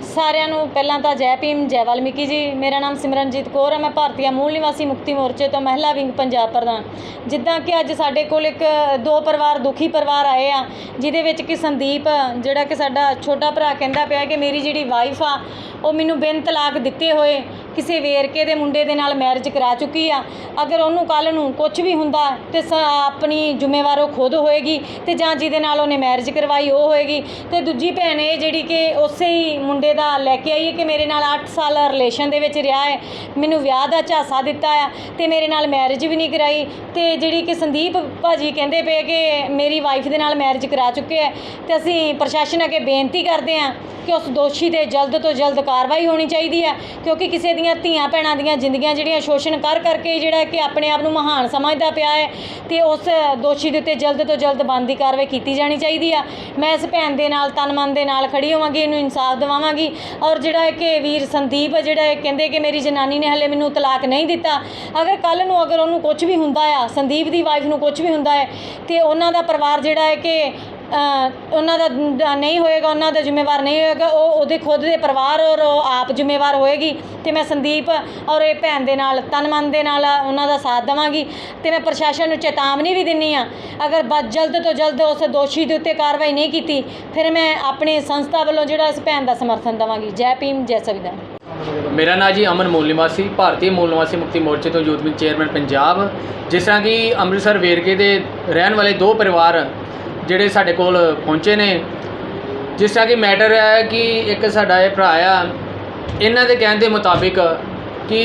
ਸਾਰਿਆਂ ਨੂੰ ਪਹਿਲਾਂ ਤਾਂ ਜੈ ਭੀਮ, ਜੈ ਵਾਲਮੀਕੀ ਜੀ, ਮੇਰਾ ਨਾਮ ਸਿਮਰਨਜੀਤ ਕੌਰ ਹੈ ਮੈਂ ਭਾਰਤੀయ ਮੂਲ ਨਿਵਾਸੀ ਮੁਕਤੀ ਮੋਰਚੇ ਤੋਂ ਮਹਿਲਾ ਵਿੰਗ ਪੰਜਾਬ ਪ੍ਰਧਾਨ। ਜਿੱਦਾਂ ਕਿ ਅੱਜ ਸਾਡੇ ਕੋਲ ਇੱਕ, ਦੋ ਪਰਿਵਾਰ, ਦੁਖੀ ਪਰਿਵਾਰ ਆਏ ਆ, ਜਿਹਦੇ ਵਿੱਚ ਕਿ ਸੰਦੀਪ, ਜਿਹੜਾ ਕਿ ਸਾਡਾ ਛੋਟਾ ਭਰਾ ਕਹਿੰਦਾ ਪਿਆ ਕਿ ਮੇਰੀ ਜਿਹੜੀ ਵਾਈਫ ਆ, ਉਹ ਮੈਨੂੰ ਬਿਨ ਤਲਾਕ ਦਿੱਤੇ ਹੋਏ ਕਿਸੇ ਵੇਰਕੇ ਦੇ ਮੁੰਡੇ ਦੇ ਨਾਲ ਮੈਰਿਜ ਕਰਾ ਚੁੱਕੀ ਆ। ਅਗਰ ਉਹਨੂੰ ਕੱਲ ਨੂੰ ਕੁਝ ਵੀ ਹੁੰਦਾ ਤੇ ਸ- ਆਪਣੀ ਜ਼ਿੰਮੇਵਾਰ ਉਹ ਖੁਦ ਹੋਏਗੀ ਤੇ ਜਾਂ ਜਿਹਦੇ ਨਾਲ ਉਹਨੇ ਮੈਰਿਜ ਕਰਵਾਈ, ਉਹ ਹੋਏਗੀ। ਤੇ ਦੂਜੀ ਭੈਣ ਇਹ ਜਿਹੜੀ ਕਿ ਉਸੇ ਹੀ ਮੁੰਡੇ ਦਾ ਲੈ ਕੇ ਆਈ ਹੈ ਕਿ ਮੇਰੇ ਨਾਲ 8 ਸਾਲ ਰਿਲੇਸ਼ਨ ਦੇ ਵਿੱਚ ਰਿਹਾ ਹੈ। ਮੈਨੂੰ ਵਿਆਹ ਦਾ ਝਾਸਾ ਦਿੱਤਾ ਹੈ ਤੇ ਮੇਰੇ ਨਾਲ ਮੈਰਿਜ ਵੀ ਨਹੀਂ ਕਰਾਈ। ਤੇ ਜਿਹੜੀ ਕਿ ਸੰਦੀਪ ਭਾਜੀ ਕਹਿੰਦੇ ਪਏ ਕਿ ਮੇਰੀ ਵਾਈਫ ਦੇ ਨਾਲ ਮੈਰਿਜ ਕਰਾ ਚੁੱਕੇ ਹੈ ਤੇ ਅਸੀਂ ਪ੍ਰਸ਼ਾਸਨ ਅੱਗੇ ਬੇਨਤੀ ਕਰਦੇ ਹਾਂ ਕਿ ਉਸ ਦੋਸ਼ੀ ਤੇ ਜਲਦ ਤੋਂ ਜਲਦ ਕਾਰਵਾਈ ਹੋਣੀ ਚਾਹੀਦੀ ਹੈ ਕਿਉਂਕਿ ਕਿਸੇ ਦੀਆਂ ਧੀਆਂ ਭੈਣਾਂ ਦੀਆਂ ਜ਼ਿੰਦਗੀਆਂ ਜਿਹੜੀਆਂ ਸ਼ੋਸ਼ਣ ਕਰ ਕਰਕੇ ਜਿਹੜਾ ਕਿ ਆਪਣੇ ਆਪ ਨੂੰ ਮਹਾਨ ਸਮਝਦਾ ਪਿਆ ਹੈ ਤੇ ਉਸ ਦੋਸ਼ੀ ਦੇ ਉੱਤੇ ਜਲਦ ਤੋਂ ਜਲਦ ਬਣਦੀ ਕਾਰਵਾਈ ਕੀਤੀ ਜਾਣੀ ਚਾਹੀਦੀ ਆ। ਮੈਂ ਇਸ ਭੈਣ ਦੇ ਨਾਲ, ਤਨ ਮਨ ਦੇ ਨਾਲ ਖੜੀ ਹੋਵਾਂਗੀ, ਇਹਨੂੰ ਇਨਸਾਫ ਦਿਵਾਵਾਂਗੀ। ਔਰ ਜਿਹੜਾ ਹੈ ਕਿ ਵੀਰ ਸੰਦੀਪ ਜਿਹੜਾ ਇਹ ਕਹਿੰਦੇ ਕਿ ਮੇਰੀ ਜਨਾਨੀ ਨੇ ਹਲੇ ਮੈਨੂੰ ਤਲਾਕ ਨਹੀਂ ਦਿੱਤਾ। ਅਗਰ ਕੱਲ ਨੂੰ ਅਗਰ ਉਹਨੂੰ ਕੁਝ ਵੀ ਹੁੰਦਾ ਆ, ਸੰਦੀਪ ਦੀ ਵਾਈਫ ਨੂੰ ਕੁਝ ਵੀ ਹੁੰਦਾ ਹੈ, ਤੇ ਉਹਨਾਂ ਦਾ ਪਰਿਵਾਰ ਜਿਹੜਾ ਹੈ ਕਿ ਉਹਨਾਂ ਦਾ ਦ- ਨਹੀਂ ਹੋਏਗਾ, ਉਹਨਾਂ ਦਾ ਜ਼ਿੰਮੇਵਾਰ ਨਹੀਂ ਹੋਏਗਾ, ਉਹ ਉਹਦੇ ਖੁਦ ਦੇ ਪਰਿਵਾਰ ਔਰ ਉਹ ਆਪ ਜ਼ਿੰਮੇਵਾਰ ਹੋਏਗੀ ਤੇ ਮੈਂ ਸੰਦੀਪ ਔਰ ਇਹ ਭੈਣ ਦੇ ਨਾਲ ਤਨ ਮਨ ਦੇ ਨਾਲ ਉਹਨਾਂ ਦਾ ਸਾਥ ਦੇਵਾਂਗੀ ਤੇ ਮੈਂ ਪ੍ਰਸ਼ਾਸਨ ਨੂੰ ਚੇਤਾਵਨੀ ਵੀ ਦਿੰਨੀ ਆ ਅਗਰ ਬ ਜਲਦ ਤੋਂ ਜਲਦ ਉਸ ਦੋਸ਼ੀ ਦੇ ਉੱਤੇ ਕਾਰਵਾਈ ਨਹੀਂ ਕੀਤੀ, ਫਿਰ ਮੈਂ ਆਪਣੀ ਸੰਸਥਾ ਵੱਲੋਂ ਜਿਹੜਾ ਇਸ ਭੈਣ ਦਾ ਸਮਰਥਨ ਦੇਵਾਂਗੀ। ਜੈ ਭੀਮ, ਜੈ ਸੰਵਿਧਾਨ। ਮੇਰਾ ਨਾਂ ਜੀ ਅਮਨ ਮੂਲ ਨਿਵਾਸੀ ਭਾਰਤੀ ਮੂਲ ਨਿਵਾਸੀ ਮੁਕਤੀ ਮੋਰਚੇ ਤੋਂ ਯੂਥ ਵਿੰਗ ਚੇਅਰਮੈਨ ਪੰਜਾਬ, ਜਿਸ ਤਰ੍ਹਾਂ ਕਿ ਅੰਮ੍ਰਿਤਸਰ ਵੇਰਕੇ ਦੇ ਰਹਿਣ ਵਾਲੇ ਦੋ ਪਰਿਵਾਰ ਜਿਹੜੇ ਸਾਡੇ ਕੋਲ ਪਹੁੰਚੇ ਨੇ। ਜਿਸ ਤਰ੍ਹਾਂ ਕਿ ਮੈਟਰ ਹੈ ਕਿ ਇੱਕ ਸਾਡਾ ਇਹ ਭਰਾ ਆ, ਇਹਨਾਂ ਦੇ ਕਹਿਣ ਦੇ ਮੁਤਾਬਿਕ ਕਿ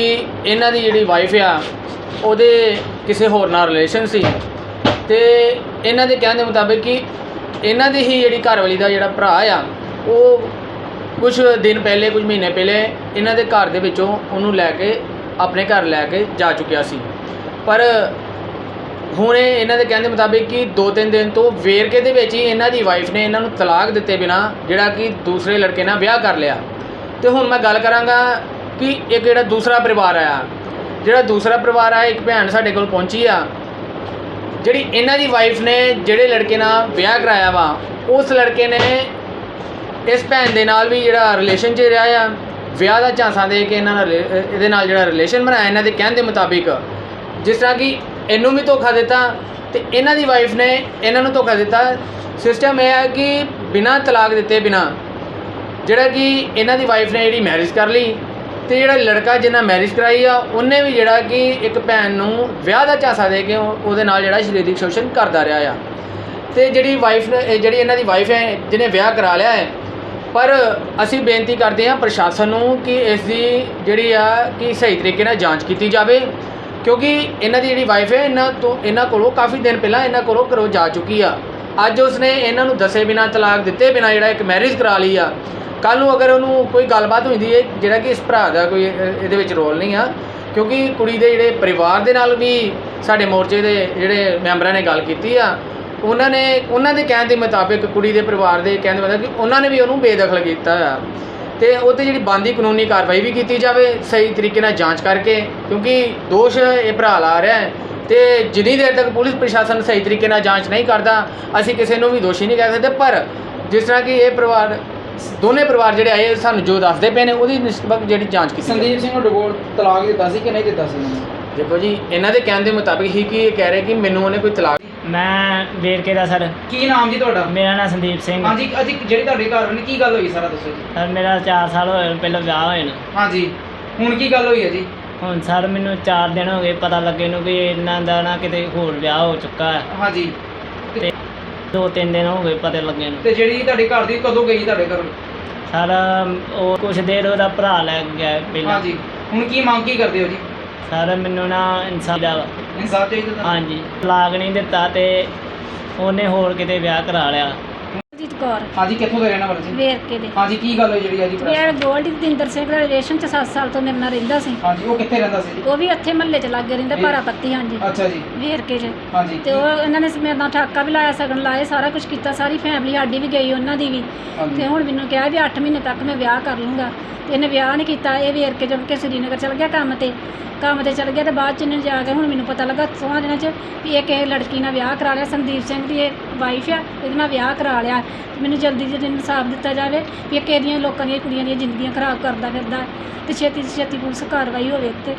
ਇਹਨਾਂ ਦੀ ਜਿਹੜੀ ਵਾਈਫ ਆ, ਉਹਦੇ ਕਿਸੇ ਹੋਰ ਨਾਲ ਰਿਲੇਸ਼ਨ ਸੀ। ਤੇ ਇਹਨਾਂ ਦੇ ਕਹਿਣ ਦੇ ਮੁਤਾਬਿਕ ਕਿ ਇਹਨਾਂ ਦੀ ਹੀ ਜਿਹੜੀ ਘਰਵਾਲੀ ਦਾ ਜਿਹੜਾ ਭਰਾ ਆ, ਉਹ ਕੁਝ ਦਿਨ ਪਹਿਲੇ ਕੁਝ ਮਹੀਨੇ ਪਹਿਲੇ ਇਹਨਾਂ ਦੇ ਘਰ ਦੇ ਵਿੱਚੋਂ ਉਹਨੂੰ ਲੈ ਕੇ, ਆਪਣੇ ਘਰ ਲੈ ਕੇ ਜਾ ਚੁੱਕਿਆ ਸੀ। ਪਰ ਹੁਣ ਇਹਨਾਂ ਦੇ ਕਹਿਣ ਦੇ ਮੁਤਾਬਿਕ ਕਿ 2-3 ਦਿਨ ਤੋਂ ਵੇਰਕੇ ਦੇ ਵਿੱਚ ਹੀ ਇਹਨਾਂ ਦੀ ਵਾਈਫ ਨੇ ਇਹਨਾਂ ਨੂੰ ਤਲਾਕ ਦਿੱਤੇ ਬਿਨਾ ਜਿਹੜਾ ਕਿ ਦੂਸਰੇ ਲੜਕੇ ਨਾਲ ਵਿਆਹ ਕਰ ਲਿਆ। ਤੇ ਹੁਣ ਮੈਂ ਗੱਲ ਕਰਾਂਗਾ ਕਿ ਇੱਕ ਜਿਹੜਾ ਦੂਸਰਾ ਪਰਿਵਾਰ ਆਇਆ, ਜਿਹੜਾ ਦੂਸਰਾ ਪਰਿਵਾਰ ਆ, ਇੱਕ ਭੈਣ ਸਾਡੇ ਕੋਲ ਪਹੁੰਚੀ ਆ, ਜਿਹੜੀ ਇਹਨਾਂ ਦੀ ਵਾਈਫ ਨੇ ਜਿਹੜੇ ਲੜਕੇ ਨਾਲ ਵਿਆਹ ਕਰਾਇਆ ਵਾ, ਉਸ ਲੜਕੇ ਨੇ ਇਸ ਭੈਣ ਦੇ ਨਾਲ ਵੀ ਜਿਹੜਾ ਰਿਲੇਸ਼ਨ 'ਚ ਰਿਹਾ ਆ, ਵਿਆਹ ਦਾ ਝਾਂਸਾ ਦੇ ਕੇ ਇਹਨਾਂ ਨਾਲ ਰਿਲੇ- ਇਹਦੇ ਨਾਲ ਜਿਹੜਾ ਰਿਲੇਸ਼ਨ ਬਣਾਇਆ ਇਹਨਾਂ ਦੇ ਕਹਿਣ ਦੇ ਮੁਤਾਬਿਕ, ਜਿਸ ਤਰ੍ਹਾਂ ਕਿ ਇਹਨੂੰ ਵੀ ਧੋਖਾ ਦਿੱਤਾ ਤੇ ਇਹਨਾਂ ਦੀ ਵਾਈਫ ਨੇ ਇਹਨਾਂ ਨੂੰ ਧੋਖਾ ਦਿੱਤਾ। ਸਿਸਟਮ ਇਹ ਹੈ ਕਿ ਬਿਨਾਂ ਤਲਾਕ ਦਿੱਤੇ ਬਿਨਾਂ ਜਿਹੜਾ ਕਿ ਇਹਨਾਂ ਦੀ ਵਾਈਫ ਨੇ ਜਿਹੜੀ ਮੈਰਿਜ ਕਰ ਲਈ ਤੇ ਜਿਹੜਾ ਲੜਕਾ ਜਿਹਨਾਂ ਮੈਰਿਜ ਕਰਾਈ ਆ, ਉਹਨੇ ਵੀ ਜਿਹੜਾ ਕਿ ਇੱਕ ਭੈਣ ਨੂੰ ਵਿਆਹ ਦਾ ਝਾਂਸਾ ਦੇ ਕੇ ਉਹਦੇ ਨਾਲ ਜਿਹੜਾ ਸਰੀਰਕ ਸ਼ੋਸ਼ਣ ਕਰਦਾ ਰਿਹਾ ਆ। ਤੇ ਜਿਹੜੀ ਵਾਈਫ ਨੇ ਜਿਹੜੀ ਇਹਨਾਂ ਦੀ ਵਾਈਫ ਹੈ, ਜਿਹਨੇ ਵਿਆਹ ਕਰਾ ਲਿਆ ਹੈ, ਪਰ ਅਸੀਂ ਬੇਨਤੀ ਕਰਦੇ ਹਾਂ ਪ੍ਰਸ਼ਾਸਨ ਨੂੰ ਕਿ ਇਸ ਦੀ ਜਿਹੜੀ ਆ, ਕਿ ਸਹੀ ਤਰੀਕੇ ਨਾਲ ਜਾਂਚ ਕੀਤੀ ਜਾਵੇ। ਕਿਉਂਕਿ ਇਹਨਾਂ ਦੀ ਜਿਹੜੀ ਵਾਈਫ ਹੈ, ਇਹਨਾਂ ਤੋਂ, ਇਹਨਾਂ ਕੋਲੋਂ ਕਾਫੀ ਦਿਨ ਪਹਿਲਾਂ ਇਹਨਾਂ ਕੋਲੋਂ ਘਰੋਂ ਜਾ ਚੁੱਕੀ ਆ। ਅੱਜ ਉਸਨੇ ਇਹਨਾਂ ਨੂੰ ਦੱਸੇ ਬਿਨਾ ਤਲਾਕ ਦਿੱਤੇ, ਬਿਨਾ ਜਿਹੜਾ ਇੱਕ ਮੈਰਿਜ ਕਰਾ ਲਈ ਆ। ਕੱਲ ਨੂੰ ਅਗਰ ਉਹਨੂੰ ਕੋਈ ਗੱਲਬਾਤ ਹੁੰਦੀ ਹੈ ਜਿਹੜਾ ਕਿ ਇਸ ਭਰਾ ਦਾ ਕੋਈ ਇਹਦੇ ਵਿੱਚ ਰੋਲ ਨਹੀਂ ਆ, ਕਿਉਂਕਿ ਕੁੜੀ ਦੇ ਜਿਹੜੇ ਪਰਿਵਾਰ ਦੇ ਨਾਲ ਵੀ ਸਾਡੇ ਮੋਰਚੇ ਦੇ ਜਿਹੜੇ ਮੈਂਬਰਾਂ ਨੇ ਗੱਲ ਕੀਤੀ ਆ, ਉਹਨਾਂ ਨੇ, ਉਹਨਾਂ ਦੇ ਕਹਿਣ ਦੇ ਮੁਤਾਬਿਕ ਕੁੜੀ ਦੇ ਪਰਿਵਾਰ ਦੇ ਕਹਿਣ ਦੇ ਮੁਤਾਬਿਕ ਕਿ ਉਹਨਾਂ ਨੇ ਵੀ ਉਹਨੂੰ ਬੇਦਖਲ ਕੀਤਾ ਆ। ਤੇ ਉਹ 'ਤੇ ਜਿਹੜੀ ਬੰਦੀ ਕਾਨੂੰਨੀ ਕਾਰਵਾਈ ਵੀ ਕੀਤੀ ਜਾਵੇ ਸਹੀ ਤਰੀਕੇ ਨਾਲ ਜਾਂਚ ਕਰਕੇ ਕਿਉਂਕਿ ਦੋਸ਼ ਇਹ ਭਰਾ ਲਾ ਰਿਹਾ ਹੈ ਤੇ ਜਿੰਨੀ ਦੇਰ ਤੱਕ ਪੁਲਿਸ ਪ੍ਰਸ਼ਾਸਨ ਸਹੀ ਤਰੀਕੇ ਨਾਲ ਜਾਂਚ ਨਹੀਂ ਕਰਦਾ ਅਸੀਂ ਕਿਸੇ ਨੂੰ ਵੀ ਦੋਸ਼ੀ ਨਹੀਂ ਕਹਿ ਸਕਦੇ ਪਰ ਜਿਸ ਤਰ੍ਹਾਂ ਕਿ ਇਹ ਪਰਿਵਾਰ ਦੋਨੇ ਪਰਿਵਾਰ ਜਿਹੜੇ ਆਏ ਸਾਨੂੰ ਜੋ ਦੱਸਦੇ ਪਏ ਨੇ ਉਹਦੀ ਨਿਸਬਤ ਜਿਹੜੀ ਜਾਂਚ ਕੀਤੀ। ਸੰਦੀਪ ਸਿੰਘ ਨੂੰ ਡਿਵੋਰਸ ਤਲਾਕ ਦਿੱਤਾ ਸੀ ਕਿ ਨਹੀਂ ਦਿੱਤਾ ਸੀ ਦੇਖੋ ਜੀ ਇਹਨਾਂ ਦੇ ਕਹਿਣ ਦੇ ਮੁਤਾਬਿਕ ਹੀ ਕਿ ਇਹ ਕਹਿ ਰਹੇ ਕਿ ਮੈਨੂੰ ਉਹਨੇ ਕੋਈ ਤਲਾਕ ਮੈਂ ਵੇਰਕੇ ਦਾ ਸਰ। ਕੀ ਨਾਮ ਜੀ ਤੁਹਾਡਾ? ਮੇਰਾ ਨਾਮ ਸੰਦੀਪ ਸਿੰਘ। ਹਾਂਜੀ ਅੱਜ ਜਿਹੜੀ ਤੁਹਾਡੇ ਘਰ ਵਾਲੀ ਕੀ ਗੱਲ ਹੋਈ ਸਾਰਾ ਦੱਸੋ ਜੀ? ਸਰ ਮੇਰਾ 4 ਸਾਲ ਹੋਏ ਨੇ ਪਹਿਲਾਂ ਵਿਆਹ ਹੋਏ ਨੇ। ਹਾਂਜੀ ਹੁਣ ਕੀ ਗੱਲ ਹੋਈ ਹੈ ਜੀ? ਹੁਣ ਸਰ ਮੈਨੂੰ 4 ਦਿਨ ਹੋ ਗਏ ਪਤਾ ਲੱਗੇ ਨੂੰ ਕਿ ਇਹਨਾਂ ਦਾ ਨਾ ਕਿਤੇ ਹੋਰ ਵਿਆਹ ਹੋ ਚੁੱਕਾ ਹੈ। ਹਾਂਜੀ। ਤੇ ਦੋ ਤਿੰਨ ਦਿਨ ਹੋ ਗਏ ਪਤਾ ਲੱਗੇ ਨੂੰ। ਤੇ ਜਿਹੜੀ ਤੁਹਾਡੇ ਘਰ ਦੀ ਕਦੋਂ ਗਈ ਤੁਹਾਡੇ ਘਰ? ਸਰ ਉਹ ਕੁਛ ਦੇਰ ਉਹਦਾ ਭਰਾ ਲੈ ਗਿਆ ਪਹਿਲਾਂ। ਹਾਂਜੀ। ਹੁਣ ਕੀ ਮੰਗ ਕੀ ਕਰਦੇ ਹੋ ਜੀ? ਸਰ ਮੈਨੂੰ ਨਾ ਇਨਸਾਫ ਦਾ ਇਨਸਾਫ ਚਾਹੀਦਾ ਤੁਹਾਨੂੰ? ਹਾਂਜੀ ਤਲਾਕ ਨਹੀਂ ਦਿੱਤਾ ਤੇ ਉਹਨੇ ਹੋਰ ਕਿਤੇ ਵਿਆਹ ਕਰਾ ਲਿਆ ਕੌਰ। ਹਾਂਜੀ ਕਿੱਥੋਂ ਦੇ ਰਹਿਣ ਵਾਲੇ ਜੀ ਵੇਰਕੇ ਦੇ। ਹਾਂਜੀ ਕੀ ਗੱਲ ਹੋਈ ਜਿਹੜੀ ਅੱਜ ਮੇਰਾ ਗੋਲਡੀ ਦਿੰਦਰ ਸਿੰਘ ਦਾ ਰਿਲੇਸ਼ਨ ਚ 7 ਸਾਲ ਤੋਂ ਮੇਰੇ ਨਾਲ ਰਹਿੰਦਾ ਸੀ। ਹਾਂਜੀ ਉਹ ਕਿੱਥੇ ਰਹਿੰਦਾ ਸੀ ਜੀ? ਉਹ ਵੀ ਇੱਥੇ ਮਹੱਲੇ ਚ ਲੱਗੇ ਰਹਿੰਦਾ ਭਾਰਾ ਪੱਤੀ ਹਾਂਜੀ। ਅੱਛਾ ਜੀ। ਵੇਰਕੇ ਚ। ਹਾਂਜੀ। ਤੇ ਉਹ ਇਹਨਾਂ ਨੇ ਮੇਰੇ ਨਾਲ ਠਾਕਾ ਵੀ ਲਾਇਆ ਸਗਨ ਲਾਏ ਸਾਰਾ ਕੁਝ ਕੀਤਾ ਸਾਰੀ ਫੈਮਿਲੀ ਸਾਡੀ ਵੀ ਗਈ ਉਹਨਾਂ ਦੀ ਵੀ। ਹਾਂਜੀ। ਤੇ ਹੁਣ ਮੈਨੂੰ ਕਿਹਾ ਵੀ 8 ਮਹੀਨੇ ਤੱਕ ਮੈਂ ਵਿਆਹ ਕਰ ਲੂੰਗਾ। ਤੇ ਇਹਨੇ ਵਿਆਹ ਨਹੀਂ ਕੀਤਾ ਇਹ ਵੇਰਕੇ ਜਦ ਕੇ ਸ੍ਰੀਨਗਰ ਚਲ ਗਿਆ ਕੰਮ ਤੇ। ਕੰਮ ਤੇ ਚਲ ਗਿਆ ਤੇ ਬਾਅਦ ਚ ਇਹਨੇ ਜਾ ਕੇ ਹੁਣ ਮੈਨੂੰ ਪਤਾ ਲੱਗਾ ਸੋਹਾਂ ਦਿਨਾਂ ਚ ਵੀ ਇਹ ਕਿਸੇ ਲੜਕੀ ਨਾਲ ਵਿਆਹ ਕਰਾ ਲਿਆ ਸੰਦੀਪ ਸਿੰਘ ਦੀ ਇਹ ਵਾਈਫ ਆ, ਇਹਦੇ ਨਾਲ ਵਿਆਹ ਕਰਾ ਲਿਆ। ਤੇ ਮੈਨੂੰ ਜਲਦੀ ਜਲਦੀ ਇਨਸਾਫ ਦਿੱਤਾ ਜਾਵੇ ਵੀ ਇਹ ਕਿਹੜੀਆਂ ਲੋਕਾਂ ਦੀਆਂ ਕੁੜੀਆਂ ਦੀਆਂ ਜ਼ਿੰਦਗੀਆਂ ਖਰਾਬ ਕਰਦਾ ਫਿਰਦਾ। ਤੇ ਛੇਤੀ ਤੋਂ ਛੇਤੀ ਪੁਲਿਸ ਕਾਰਵਾਈ ਹੋਵੇ ਤੇ